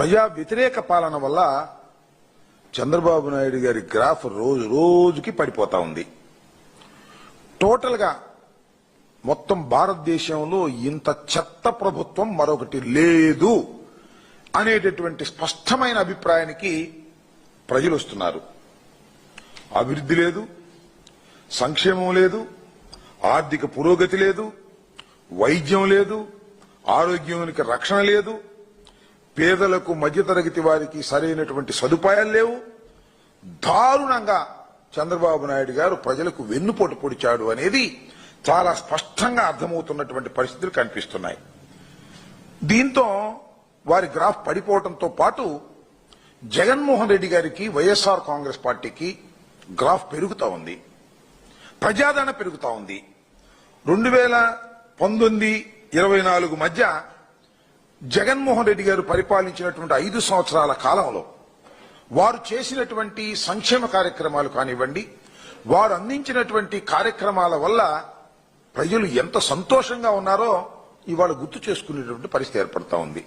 ప్రజా వ్యతిరేక పాలన వల్ల చంద్రబాబు నాయుడు గారి గ్రాఫ్ రోజు రోజుకి పడిపోతా ఉంది. టోటల్గా మొత్తం భారతదేశంలో ఇంత చెత్త ప్రభుత్వం మరొకటి లేదు అనేటటువంటి స్పష్టమైన అభిప్రాయానికి ప్రజలు వస్తున్నారు. అభివృద్ధి లేదు సంక్షేమం లేదు ఆర్థిక పురోగతి లేదు వైద్యం లేదు ఆరోగ్యానికి రక్షణ లేదు పేదలకు మధ్యతరగతి వారికి సరైనటువంటి సదుపాయాలు లేవు. దారుణంగా చంద్రబాబు నాయుడు గారు ప్రజలకు వెన్నుపోటు పొడిచాడు అనేది చాలా స్పష్టంగా అర్థమవుతున్నటువంటి పరిస్థితులు కనిపిస్తున్నాయి. దీంతో వారి గ్రాఫ్ పడిపోవడంతో పాటు జగన్మోహన్ రెడ్డి గారికి వైఎస్ఆర్ కాంగ్రెస్ పార్టీకి గ్రాఫ్ పెరుగుతా ఉంది. ప్రజాదరణ పెరుగుతా ఉంది. రెండు వేల పంతొమ్మిది ఇరవై నాలుగు మధ్య జగన్మోహన్ రెడ్డి గారు పరిపాలించినటువంటి ఐదు సంవత్సరాల కాలంలో వారు చేసినటువంటి సంక్షేమ కార్యక్రమాలు కానివ్వండి వారు అందించినటువంటి కార్యక్రమాల వల్ల ప్రజలు ఎంత సంతోషంగా ఉన్నారో ఇవాళ గుర్తు చేసుకునేటువంటి పరిస్థితి ఏర్పడతా ఉంది.